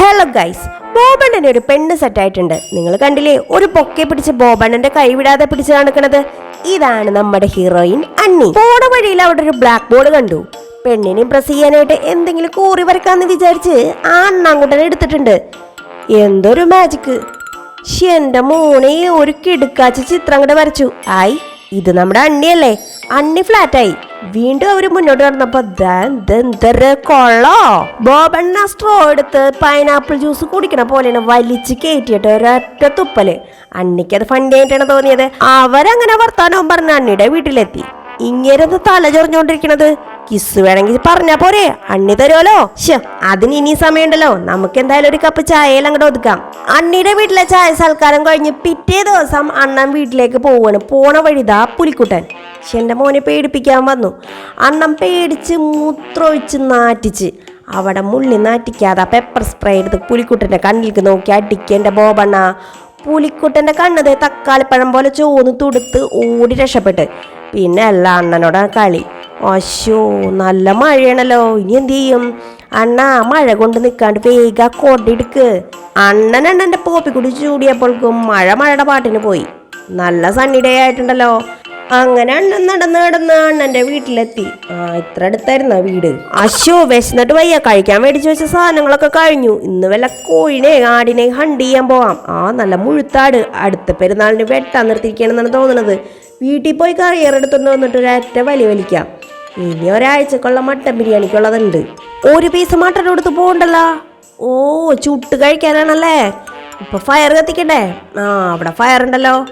Hello guys ബോബണ്ണന് ഒരു പെണ്ണ് സെറ്റായിട്ടുണ്ട് നിങ്ങൾ കണ്ടില്ലേ ഒരു പൊക്കെ പിടിച്ച് ബോബണ്ണന്റെ കൈവിടാതെ പിടിച്ച് നടക്കണത്? ഇതാണ് നമ്മുടെ ഹീറോയിൻ അണ്ണി. പോണ വഴിയിൽ അവിടെ ഒരു ബ്ലാക്ക് ബോർഡ് കണ്ടു. പെണ്ണിനെ ഇംപ്രസ് ചെയ്യാനായിട്ട് എന്തെങ്കിലും കൂറി വരക്കാന്ന് വിചാരിച്ച് ആ അണ്ണാങ്കുട്ടനെ എടുത്തിട്ടുണ്ട്. എന്തൊരു മാജിക്ക് എന്റെ മോനെ ഒരു കിടുക്കാച്ച ചിത്രം കൂടെ വരച്ചു. ആയി ഇത് നമ്മുടെ അണ്ണിയല്ലേ? അണ്ണി ഫ്ലാറ്റായി വീണ്ടും അവർ മുന്നോട്ട് നടന്നപ്പോ ദന്തര കൊള്ളോ. ബോബണ്ണ സ്ട്രോ എടുത്ത് പൈനാപ്പിൾ ജ്യൂസ് കുടിക്കണ പോലെയാണ് വലിച്ച് കയറ്റിയിട്ട് ഒരൊറ്റ തുപ്പൽ. അണ്ണിക്കത് ഫണ്ടി ആയിട്ടാണ് തോന്നിയത്. അവരങ്ങനെ വർത്താനവും പറഞ്ഞ അണ്ണിയുടെ വീട്ടിലെത്തി. ഇങ്ങനത് തല ചൊറിഞ്ഞോണ്ടിരിക്കണത്. കിസ് വേണമെങ്കിൽ പറഞ്ഞാ പോരെ. അണ്ണി തരുമല്ലോ അതിന് ഇനി സമയമുണ്ടല്ലോ. നമുക്ക് എന്തായാലും ഒരു കപ്പ് ചായയിൽ അങ്ങോട്ട് ഒതുക്കാം. അണ്ണിയുടെ വീട്ടിലെ ചായ സൽക്കാരം കഴിഞ്ഞ് പിറ്റേ ദിവസം അണ്ണൻ വീട്ടിലേക്ക് പോവാണ്. പോണ വഴിതാ പുലിക്കുട്ടൻ. പക്ഷെ എന്റെ മോനെ പേടിപ്പിക്കാൻ വന്നു. അണ്ണം പേടിച്ച് മൂത്രമൊഴിച്ച് നാറ്റിച്ച്. അവിടെ മുള്ളി നാറ്റിക്കാതെ പെപ്പർ സ്പ്രേ എടുത്ത് പുലിക്കുട്ടന്റെ കണ്ണിലേക്ക് നോക്കി അടിക്കേണ്ട ബോബണ്ണ. പുലിക്കുട്ടന്റെ കണ്ണതേ തക്കാളിപ്പഴം പോലെ ചോന്ന് തുടുത്ത് ഓടി രക്ഷപ്പെട്ട്. പിന്നെ അല്ല അണ്ണനോട് കളി. അശോ നല്ല മഴയാണല്ലോ. ഇനി എന്ത് ചെയ്യും? അണ്ണ മഴ കൊണ്ട് നിൽക്കാണ്ട് വേഗ കൊടിയെടുക്ക് അണ്ണൻ അണ്ണന്റെ പോപ്പിക്കുടി ചൂടിയപ്പോൾക്കും മഴ മഴയുടെ പാട്ടിന് പോയി. നല്ല സണ്ണി ഡേ ആയിട്ടുണ്ടല്ലോ. അങ്ങനെ അണ്ണൻ നടന്ന് നടന്ന് അണ്ണന്റെ വീട്ടിലെത്തി. ആ ഇത്ര അടുത്തായിരുന്ന വീട്? അശോ വിശന്നിട്ട് വയ്യ. കഴിക്കാൻ മേടിച്ചു വെച്ച സാധനങ്ങളൊക്കെ കഴിഞ്ഞു. ഇന്ന് വല്ല കോഴിനെ ആടിനെ ഹണ്ട് ചെയ്യാൻ പോവാം. ആ നല്ല മുഴുത്താട്. അടുത്ത പെരുന്നാളിന് വെട്ടാൻ നിർത്തിയിരിക്കണമെന്നാണ് തോന്നുന്നത്. വീട്ടിൽ പോയി കറിയർ വന്നിട്ട് ഒരറ്റ വലി വലിക്കാം. ഇനി ഒരാഴ്ചക്കുള്ള മട്ടൻ ബിരിയാണിക്കുള്ളതുണ്ട്. ഒരു പീസ് മട്ടൻ എടുത്ത് പോകണ്ടല്ലോ ഓ ചുട്ട് കഴിക്കാനാണല്ലേ? ഇപ്പൊ ഫയർ കത്തിക്കണ്ടേ? ആ അവിടെ ഫയർ ഉണ്ടല്ലോ.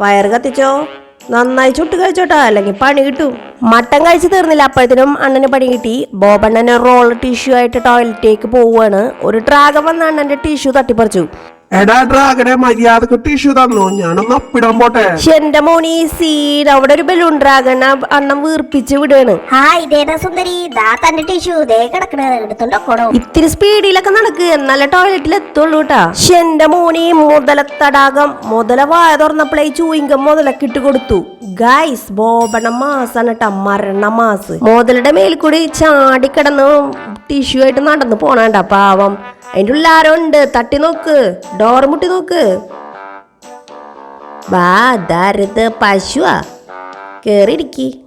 ഫയർ കത്തിച്ചോ? നന്നായി ചുട്ട് കഴിച്ചോട്ടാ. അല്ലെങ്കിൽ പണി കിട്ടും. മട്ടൻ കഴിച്ച് തീർന്നില്ല. അപ്പോഴത്തേനും അണ്ണന് പണി കിട്ടി. ബോബണ്ണനെ റോൾ ടിഷ്യൂ ആയിട്ട് ടോയ്ലറ്റിലേക്ക് പോവുകയാണ്. ഒരു ഡ്രാഗൻ വന്ന അണ്ണന്റെ ടിഷ്യൂ തട്ടിപ്പറിച്ചു. എടാ ഡ്രാഗനെ മര്യാദയ്ക്ക് ടിഷ്യൂ തന്നു? ഞാനൊന്ന് അപ്പിടാൻ പോട്ടെ. എന്റെ മോനി സീൻ അവിടെ ഒരു ബലൂൺ ഡ്രാഗൺ അണ്ണൻ വീർപ്പിച്ച് വിടുകയാണ് ഹായ് ഇതേതാ സുന്ദരി? ദാ തന്റെ ടിഷ്യൂ ദേ കിടക്കണത് എടുത്തുണ്ടോക്കോടോ ഇത്തിരി സ്പീഡിലൊക്കെ നടക്ക്. എന്നാലേ ടോയ്ലറ്റിൽ എത്തുള്ളൂ കേട്ടാ എന്റെ മോനി മുതല തടാകം. മുതല വായ തുറന്നപ്പോഴേ ചൂയിങ്കം മുതലൊക്കെ ഇട്ട് കൊടുത്തു. ഗൈസ് ബോബണ മാസാണ് കേട്ടാ മരണ മാസ്. മുതലയുടെ മേൽ കൂടി ചാടിക്കിടന്ന് ടിഷ്യൂ ആയിട്ട് നടന്നു പോണണ്ട പാവം. അതിന്റെ ഉള്ളിൽ ആരോ ഉണ്ട് തട്ടി നോക്ക്. ഡോർ മുട്ടി നോക്ക്. വാ ദാരത് പശുവാ. കേറിയിരിക്കി.